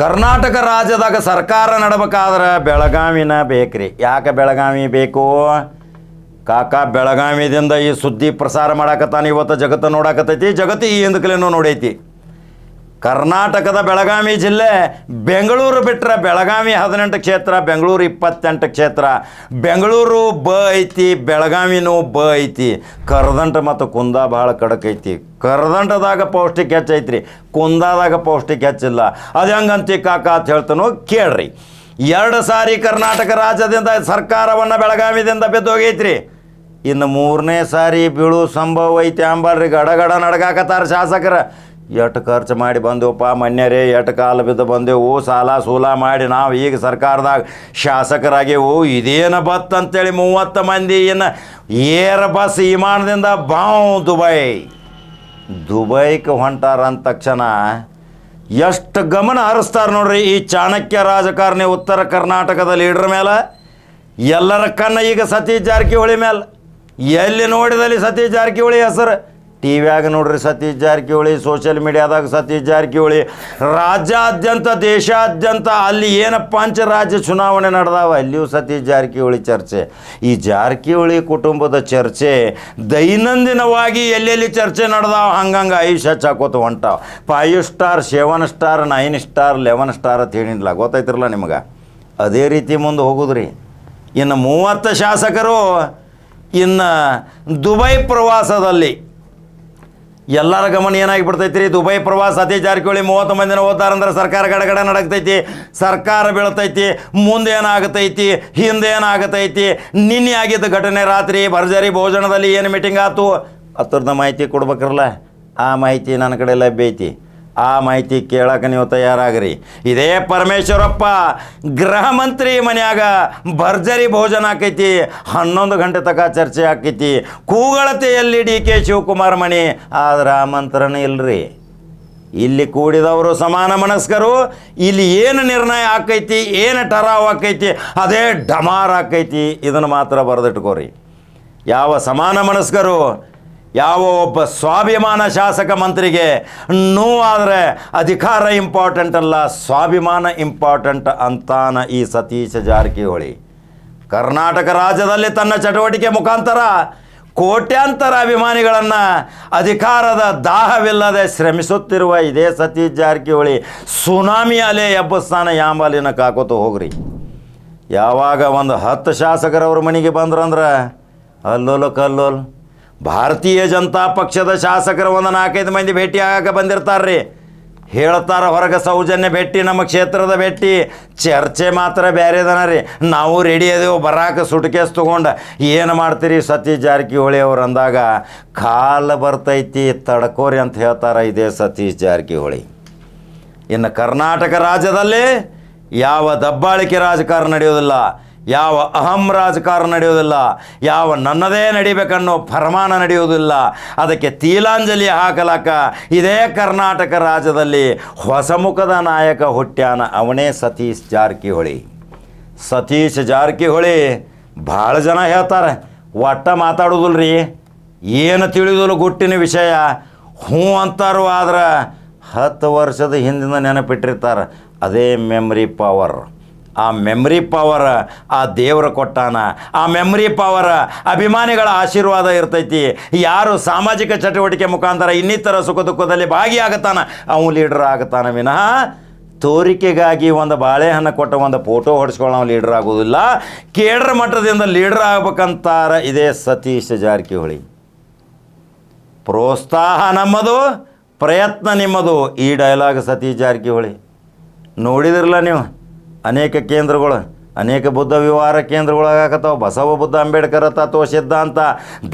ಕರ್ನಾಟಕ ರಾಜ್ಯದಾಗ ಸರ್ಕಾರ ನಡಬೇಕಾದ್ರೆ ಬೆಳಗಾವಿನ ಬೇಕ್ರಿ. ಯಾಕೆ ಬೆಳಗಾವಿ ಬೇಕು? ಕಾಕ ಬೆಳಗಾವಿದಿಂದ ಈ ಸುದ್ದಿ ಪ್ರಸಾರ ಮಾಡಾಕತ್ತಾನ ಇವತ್ತು ಜಗತ್ತು ನೋಡಾಕತ್ತೈತಿ. ಜಗತ್ತು ಈ ಹಿಂದಕ್ಕೆ ನೋಡೈತಿ. ಕರ್ನಾಟಕದ ಬೆಳಗಾವಿ ಜಿಲ್ಲೆ ಬೆಂಗಳೂರು ಬಿಟ್ಟರೆ ಬೆಳಗಾವಿ ಹದಿನೆಂಟು ಕ್ಷೇತ್ರ, ಬೆಂಗಳೂರು ಇಪ್ಪತ್ತೆಂಟು ಕ್ಷೇತ್ರ. ಬೆಂಗಳೂರು ಬ ಐತಿ, ಬೆಳಗಾವಿನೂ ಬ ಐತಿ. ಕರದಂಟ ಮತ್ತು ಕುಂದ ಭಾಳ ಕಡಕೈತಿ ಕರದಂಟದಾಗ ಪೌಷ್ಟಿಕ ಹೆಚ್ಚೈತ್ರಿ ಕುಂದಾದಾಗ ಪೌಷ್ಟಿಕ ಹೆಚ್ಚಿಲ್ಲ ಅದು ಹೆಂಗಂತಿ ಕಾಕ ಅಂತ ಹೇಳ್ತಾನೋ, ಕೇಳ್ರಿ. ಎರಡು ಸಾರಿ ಕರ್ನಾಟಕ ರಾಜ್ಯದಿಂದ ಸರ್ಕಾರವನ್ನು ಬೆಳಗಾವಿದಿಂದ ಬಿದ್ದೋಗೈತ್ರಿ. ಇನ್ನು ಮೂರನೇ ಸಾರಿ ಬೀಳು ಸಂಭವ ಐತಿ ಅಂಬಲ್ರಿ ಗಡಗಡ ನಡಗಾಕತ್ತಾರ ಶಾಸಕರ. ಎಟ್ಟು ಖರ್ಚು ಮಾಡಿ ಬಂದೆವಪ್ಪ ಮನ್ಯರೇ ಎಷ್ಟು ಕಾಲು ಬಿದ್ದು ಬಂದೆವು ಸಾಲ ಸೂಲ ಮಾಡಿ ನಾವು ಈಗ ಸರ್ಕಾರದಾಗ ಶಾಸಕರಾಗೆವು ಇದೇನು ಬತ್ ಅಂತೇಳಿ ಮೂವತ್ತು ಮಂದಿ ಇನ್ನು ಏರ್ ಬಸ್ ವಿಮಾನದಿಂದ ಬಾವು ದುಬೈ. ದುಬೈಗೆ ಹೊಂಟಾರ ಅಂದ ತಕ್ಷಣ ಎಷ್ಟು ಗಮನ ಹರಿಸ್ತಾರೆ ನೋಡ್ರಿ ಈ ಚಾಣಕ್ಯ ರಾಜಕಾರಣಿ ಉತ್ತರ ಕರ್ನಾಟಕದ ಲೀಡ್ರ್ ಮೇಲೆ ಎಲ್ಲರ ಕಣ್ಣ ಈಗ ಸತೀಶ್ ಜಾರಕಿಹೊಳಿ ಮೇಲೆ ಎಲ್ಲಿ ನೋಡಿದಲ್ಲಿ ಸತೀಶ್ ಜಾರಕಿಹೊಳಿ ಹೆಸರು? ಟಿ ವ್ಯಾಗ ನೋಡ್ರಿ ಸತೀಶ್ ಜಾರಕಿಹೊಳಿ ಸೋಷಿಯಲ್ ಮೀಡಿಯಾದಾಗ ಸತೀಶ್ ಜಾರಕಿಹೊಳಿ. ರಾಜ್ಯಾದ್ಯಂತ, ದೇಶಾದ್ಯಂತ ಅಲ್ಲಿ ಏನು ಪಂಚರಾಜ್ಯ ಚುನಾವಣೆ ನಡೆದಾವ? ಅಲ್ಲಿಯೂ ಸತೀಶ್ ಜಾರಕಿಹೊಳಿ ಚರ್ಚೆ. ಈ ಜಾರಕಿಹೊಳಿ ಕುಟುಂಬದ ಚರ್ಚೆ ದೈನಂದಿನವಾಗಿ ಎಲ್ಲೆಲ್ಲಿ ಚರ್ಚೆ ನಡೆದಾವ? ಹಂಗಂಗೆ ಆಯುಷ್ ಹಚ್ಚಾಕೋತ ಹೊಂಟಾವ. Five star seven star nine star eleven star ಅಂತ ಹೇಳಿಲ್ಲ ಗೊತ್ತಾಯ್ತಿರಲ್ಲ ನಿಮಗೆ? ಅದೇ ರೀತಿ ಮುಂದೆ ಹೋಗುದ್ರಿ. ಇನ್ನು ಮೂವತ್ತು ಶಾಸಕರು ಇನ್ನು ದುಬೈ ಪ್ರವಾಸದಲ್ಲಿ ಎಲ್ಲರ ಗಮನ ಏನಾಗಿ ಬಿಡ್ತೈತಿ ರೀ ದುಬೈ ಪ್ರವಾಸ ಅತಿ ಜಾರಕಿಹೊಳಿ ಮೂವತ್ತು ಮಂದಿನ ಓದ್ತಾರಂದ್ರೆ ಸರ್ಕಾರ ಗಡಗಡ ನಡಕ್ತೈತಿ ಸರ್ಕಾರ ಬೀಳ್ತೈತಿ ಮುಂದೆ ಏನಾಗತೈತಿ ಹಿಂದೆ ಏನಾಗತೈತಿ ನಿನ್ನೆ ಆಗಿದ್ದ ಘಟನೆ ರಾತ್ರಿ ಭರ್ಜರಿ ಭೋಜನದಲ್ಲಿ ಏನು ಮೀಟಿಂಗ್ ಆಯ್ತು ಹತ್ರದ ಮಾಹಿತಿ ಕೊಡ್ಬೇಕ್ರಲ್ಲ? ಆ ಮಾಹಿತಿ ನನ್ನ ಕಡೆ ಲಭ್ಯ ಐತಿ. ಆ ಮಾಹಿತಿ ಕೇಳಕ್ಕೆ ನೀವು ತಯಾರಾಗ್ರಿ. ಇದೇ ಪರಮೇಶ್ವರಪ್ಪ, ಗೃಹ ಮಂತ್ರಿ ಮನೆಯಾಗ ಭರ್ಜರಿ ಭೋಜನ ಆಕೈತಿ, ಹನ್ನೊಂದು ಗಂಟೆ ತನಕ ಚರ್ಚೆ ಆಕೈತಿ. ಕೂಗಳತೆಯಲ್ಲಿ ಡಿ ಕೆ ಶಿವಕುಮಾರ್ ಮಣಿ ಆದ್ರೆ ಆಮಂತ್ರಣ ಇಲ್ರಿ. ಇಲ್ಲಿ ಕೂಡಿದವರು ಸಮಾನ ಮನಸ್ಕರು, ಇಲ್ಲಿ ಏನು ನಿರ್ಣಯ ಆಕೈತಿ, ಏನು ಟರಾವ್ ಆಕೈತಿ, ಅದೇ ಡಮಾರ್ ಆಕೈತಿ, ಇದನ್ನು ಮಾತ್ರ ಬರೆದಿಟ್ಕೋರಿ. ಯಾವ ಸಮಾನ ಮನಸ್ಕರು ಯಾವ ಒಬ್ಬ ಸ್ವಾಭಿಮಾನ ಶಾಸಕ ಮಂತ್ರಿಗೆ ನೋವಾದರೆ ಅಧಿಕಾರ ಇಂಪಾರ್ಟೆಂಟ್ ಅಲ್ಲ, ಸ್ವಾಭಿಮಾನ ಇಂಪಾರ್ಟೆಂಟ್ ಅಂತಾನ ಈ ಸತೀಶ ಜಾರಕಿಹೊಳಿ. ಕರ್ನಾಟಕ ರಾಜ್ಯದಲ್ಲಿ ತನ್ನ ಚಟುವಟಿಕೆ ಮುಖಾಂತರ ಕೋಟ್ಯಾಂತರ ಅಭಿಮಾನಿಗಳನ್ನು ಅಧಿಕಾರದ ದಾಹವಿಲ್ಲದೆ ಶ್ರಮಿಸುತ್ತಿರುವ ಇದೇ ಸತೀಶ್ ಜಾರಕಿಹೊಳಿ, ಸುನಾಮಿ ಅಲೆ ಎಬ್ಬಸ್ತಾನ ಯಾಂಬಾಲಿನ ಕಾಕೋತ ಹೋಗ್ರಿ. ಯಾವಾಗ ಒಂದು ಹತ್ತು ಶಾಸಕರವ್ರ ಮನೆಗೆ ಬಂದ್ರಂದ್ರೆ ಅಲ್ಲೋಲ ಕಲ್ಲೋಲ್. ಭಾರತೀಯ ಜನತಾ ಪಕ್ಷದ ಶಾಸಕರು ಒಂದು ನಾಲ್ಕೈದು ಮಂದಿ ಭೇಟಿ ಆಗಕ್ಕೆ ಬಂದಿರ್ತಾರ್ರಿ. ಹೇಳ್ತಾರ ಹೊರಗೆ ಸೌಜನ್ಯ ಭೇಟಿ, ನಮ್ಮ ಕ್ಷೇತ್ರದ ಭೇಟಿ. ಚರ್ಚೆ ಮಾತ್ರ ಬೇರೆದನ ರೀ. ನಾವು ರೆಡಿ ಅದೇವು, ಬರಾಕ ಸುಟ್ಕೇಸ್ ತೊಗೊಂಡು. ಏನು ಮಾಡ್ತೀರಿ ಸತೀಶ್ ಜಾರಕಿಹೊಳಿ ಅವ್ರು ಅಂದಾಗ, ಕಾಲು ಬರ್ತೈತಿ, ತಡ್ಕೋರಿ ಅಂತ ಹೇಳ್ತಾರೆ ಇದೇ ಸತೀಶ್ ಜಾರಕಿಹೊಳಿ. ಇನ್ನು ಕರ್ನಾಟಕ ರಾಜ್ಯದಲ್ಲಿ ಯಾವ ದಬ್ಬಾಳಿಕೆ ರಾಜಕಾರಣ ನಡೆಯೋದಿಲ್ಲ ಯಾವ ಅಹಂ ರಾಜಕಾರಣ ನಡೆಯೋದಿಲ್ಲ ಯಾವ ನನ್ನದೇ ನಡಿಬೇಕನ್ನೋ ಫರಮಾನ ನಡೆಯೋದಿಲ್ಲ ಅದಕ್ಕೆ ತೀಲಾಂಜಲಿ ಹಾಕಲಕ್ಕ ಇದೇ ಕರ್ನಾಟಕ ರಾಜ್ಯದಲ್ಲಿ ಹೊಸಮುಖದ ನಾಯಕ ಹುಟ್ಟ್ಯಾನ ಅವನೇ ಸತೀಶ್ ಜಾರಕಿಹೊಳಿ. ಸತೀಶ್ ಜಾರಕಿಹೊಳಿ ಭಾಳ ಜನ ಹೇಳ್ತಾರೆ, ಒಟ್ಟ ಮಾತಾಡೋದಿಲ್ಲ ರೀ ಏನು ತಿಳಿಯೋದಿಲ್ಲ ಗುಟ್ಟಿನ ವಿಷಯ? ಹ್ಞೂ ಅಂತಾರು ಆದ್ರೆ ಹತ್ತು ವರ್ಷದ ಹಿಂದಿನ ನೆನಪಿಟ್ಟಿರ್ತಾರೆ, ಅದೇ ಮೆಮ್ರಿ ಪವರ್ ಆ ಮೆಮ್ರಿ ಪವರ್ ಆ ದೇವರು ಕೊಟ್ಟಾನ, ಆ ಮೆಮ್ರಿ ಪವರ್ ಅಭಿಮಾನಿಗಳ ಆಶೀರ್ವಾದ ಇರ್ತೈತಿ. ಯಾರು ಸಾಮಾಜಿಕ ಚಟುವಟಿಕೆ ಮುಖಾಂತರ ಇನ್ನಿತರ ಸುಖ ದುಃಖದಲ್ಲಿ ಭಾಗಿಯಾಗತ್ತಾನ ಅವನು ಲೀಡರ್ ಆಗತ್ತಾನ ವಿನಃ ತೋರಿಕೆಗಾಗಿ ಒಂದು ಬಾಳೆಹಣ್ಣು ಕೊಟ್ಟ ಒಂದು ಫೋಟೋ ಹೊಡ್ಸ್ಕೊಳ್ಳೋ ಲೀಡರ್ ಆಗೋದಿಲ್ಲ. ಕೇಡ್ರ ಮಟ್ಟದಿಂದ ಲೀಡರ್ ಆಗ್ಬೇಕಂತಾರ ಇದೇ ಸತೀಶ್ ಜಾರಕಿಹೊಳಿ. ಪ್ರೋತ್ಸಾಹ ನಮ್ಮದು, ಪ್ರಯತ್ನ ನಿಮ್ಮದು, ಈ ಡೈಲಾಗ್ ಸತೀಶ್ ಜಾರಕಿಹೊಳಿ. ನೋಡಿದಿರಲ್ಲ ನೀವು? ಅನೇಕ ಕೇಂದ್ರಗಳು, ಅನೇಕ ಬುದ್ಧ ವಿಹಾರ ಕೇಂದ್ರಗಳಾಗತ್ತಾವ ಬಸವ ಬುದ್ಧ ಅಂಬೇಡ್ಕರ್ ತತ್ವ ಸಿದ್ಧಾಂತ.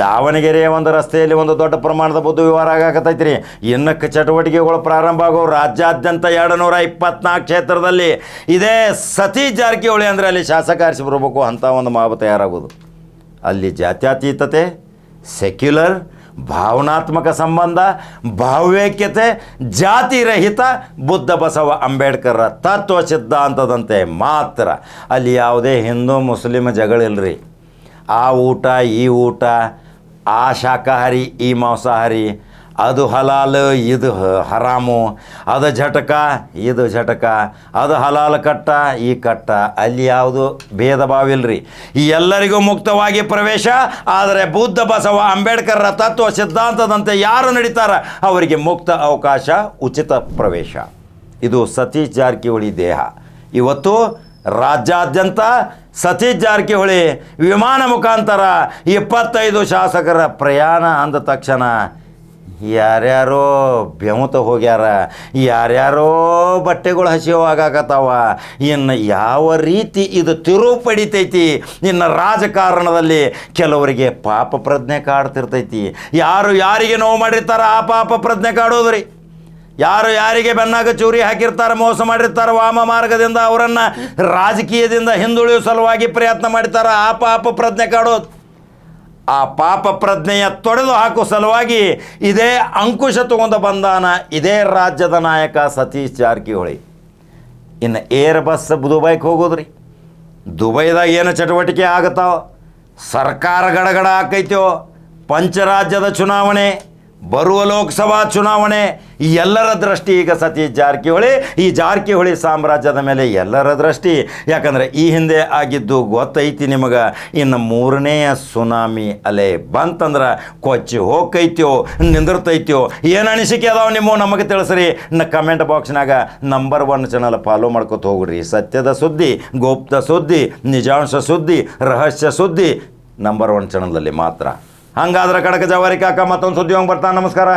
ದಾವಣಗೆರೆಯ ಒಂದು ರಸ್ತೆಯಲ್ಲಿ ಒಂದು ದೊಡ್ಡ ಪ್ರಮಾಣದ ಬುದ್ಧ ವಿವಾರ ಆಗಾಕತ್ತೈತಿ ರೀ ಇನ್ನಕ್ಕೆ ಚಟುವಟಿಕೆಗಳು ಪ್ರಾರಂಭ ಆಗೋ ರಾಜ್ಯಾದ್ಯಂತ ಎರಡು ನೂರ ಇಪ್ಪತ್ನಾಲ್ಕು ಕ್ಷೇತ್ರದಲ್ಲಿ. ಇದೇ ಸತೀ ಜಾರಕಿಹೊಳಿ ಅಂದರೆ ಅಲ್ಲಿ ಶಾಸಕ ಆರಿಸಿ ಬರಬೇಕು ಅಂಥ ಒಂದು ಮಾವು ತಯಾರಾಗೋದು. ಅಲ್ಲಿ ಜಾತ್ಯತೀತತೆ ಸೆಕ್ಯುಲರ್ ಭಾವನಾತ್ಮಕ ಸಂಬಂಧ, ಭಾವ್ಯೈಕ್ಯತೆ, ಜಾತಿರಹಿತ ಬುದ್ಧ ಬಸವ ಅಂಬೇಡ್ಕರ್ರ ತತ್ವ ಸಿದ್ಧಾಂತದಂತೆ ಮಾತ್ರ. ಅಲ್ಲಿ ಯಾವುದೇ ಹಿಂದೂ ಮುಸ್ಲಿಮ್ ಜಗಳಿಲ್ರಿ. ಆ ಊಟ, ಈ ಊಟ, ಆ ಶಾಖಾಹಾರಿ, ಈ ಮಾಂಸಾಹಾರಿ ಅದು ಹಲಾಲ್, ಇದು ಹರಾಮು. ಅದು ಝಟಕ, ಇದು ಝಟಕ. ಅದು ಹಲಾಲ್ ಕಟ್ಟ, ಈ ಕಟ್ಟ. ಅಲ್ಲಿ ಯಾವುದು? ಭೇದ ಭಾವ ಇಲ್ರಿ. ಈ ಎಲ್ಲರಿಗೂ ಮುಕ್ತವಾಗಿ ಪ್ರವೇಶ. ಆದರೆ ಬುದ್ಧ ಬಸವ ಅಂಬೇಡ್ಕರ್ರ ತತ್ವ ಸಿದ್ಧಾಂತದಂತೆ ಯಾರು ನಡೀತಾರ? ಅವರಿಗೆ ಮುಕ್ತ ಅವಕಾಶ, ಉಚಿತ ಪ್ರವೇಶ. ಇದು ಸತೀಶ್ ಜಾರಕಿಹೊಳಿ ದೇಹ. ಇವತ್ತು ರಾಜ್ಯಾದ್ಯಂತ ಸತೀಶ್ ಜಾರಕಿಹೊಳಿ ವಿಮಾನ ಮುಖಾಂತರ ಇಪ್ಪತ್ತೈದು ಶಾಸಕರ ಪ್ರಯಾಣ ಅಂದ ತಕ್ಷಣ ಯಾರ್ಯಾರೋ ಬೆಮತ ಹೋಗ್ಯಾರ, ಯಾರ್ಯಾರೋ ಬಟ್ಟೆಗಳು ಹಸಿವಾಗಕತ್ತಾವ ಇನ್ನು ಯಾವ ರೀತಿ ಇದು ತಿರುವು ಪಡಿತೈತಿ ಇನ್ನು ರಾಜಕಾರಣದಲ್ಲಿ ಕೆಲವರಿಗೆ ಪಾಪ ಪ್ರಜ್ಞೆ ಕಾಡ್ತಿರ್ತೈತಿ. ಯಾರು ಯಾರಿಗೆ ನೋವು ಮಾಡಿರ್ತಾರ ಆ ಪಾಪ ಪ್ರಜ್ಞೆ ಕಾಡೋದ್ರಿ. ಯಾರು ಯಾರಿಗೆ ಬೆನ್ನಾಗ ಚೂರಿ ಹಾಕಿರ್ತಾರೆ, ಮೋಸ ಮಾಡಿರ್ತಾರೆ, ವಾಮ ಮಾರ್ಗದಿಂದ ಅವರನ್ನು ರಾಜಕೀಯದಿಂದ ಹಿಂದುಳಿಯುವ ಸಲುವಾಗಿ ಪ್ರಯತ್ನ ಮಾಡಿರ್ತಾರೆ, ಆ ಪಾಪ ಪ್ರಜ್ಞೆ ಕಾಡೋದು. ಆ ಪಾಪ ಪ್ರಜ್ಞೆಯ ತೊಡೆದು ಹಾಕುವ ಸಲುವಾಗಿ ಇದೇ ಅಂಕುಶ ತಗೊಂಡು ಬಂದಾನ ಇದೇ ರಾಜ್ಯದ ನಾಯಕ ಸತೀಶ್ ಜಾರಕಿಹೊಳಿ. ಇನ್ನು ಏರ್ ಬಸ್ ದುಬೈಗೆ ಹೋಗೋದ್ರಿ? ದುಬೈದಾಗ ಏನು ಚಟುವಟಿಕೆ ಆಗತ್ತಾವ ಸರ್ಕಾರ ಗಡಗಡ ಆಕೈತೋ? ಪಂಚರಾಜ್ಯದ ಚುನಾವಣೆ? ಬರುವ ಲೋಕಸಭಾ ಚುನಾವಣೆ, ಈ ಎಲ್ಲರ ದೃಷ್ಟಿ ಈಗ ಸತೀಶ್ ಜಾರಕಿಹೊಳಿ. ಈ ಜಾರಕಿಹೊಳಿ ಸಾಮ್ರಾಜ್ಯದ ಮೇಲೆ ಎಲ್ಲರ ದೃಷ್ಟಿ. ಯಾಕಂದರೆ ಈ ಹಿಂದೆ ಆಗಿದ್ದು ಗೊತ್ತೈತಿ ನಿಮಗೆ, ಇನ್ನು ಮೂರನೆಯ ಸುನಾಮಿ ಅಲೆ ಬಂತಂದ್ರೆ ಕೊಚ್ಚಿ ಹೋಗ್ತೈತ್ಯೋ, ನಿಂದಿರ್ತೈತ್ಯೋ, ಏನು ಅನಿಸಿಕೆ ಅದಾವ ನಿಮ್ಮ ನಮಗೆ ತಿಳಿಸ್ರಿ. ನ ಕಮೆಂಟ್ ಬಾಕ್ಸ್ನಾಗ ನಂಬರ್ ಒನ್ ಚಾನಲ್ ಫಾಲೋ ಮಾಡ್ಕೊತ ಹೋಗ್ರಿ. ಸತ್ಯದ ಸುದ್ದಿ, ಗುಪ್ತ ಸುದ್ದಿ, ನಿಜಾಂಶ ಸುದ್ದಿ, ರಹಸ್ಯ ಸುದ್ದಿ ನಂಬರ್ ಒನ್ ಚಾನಲಲ್ಲಿ ಮಾತ್ರ. ಹಂಗಾದ್ರೆ ಕಡಕ ಜವಾರಿ ಕಾಕ ಮತ್ತೊಂದು ಸುದ್ದಿ ಹೋಗಿ ಬರ್ತಾನೆ. ನಮಸ್ಕಾರ.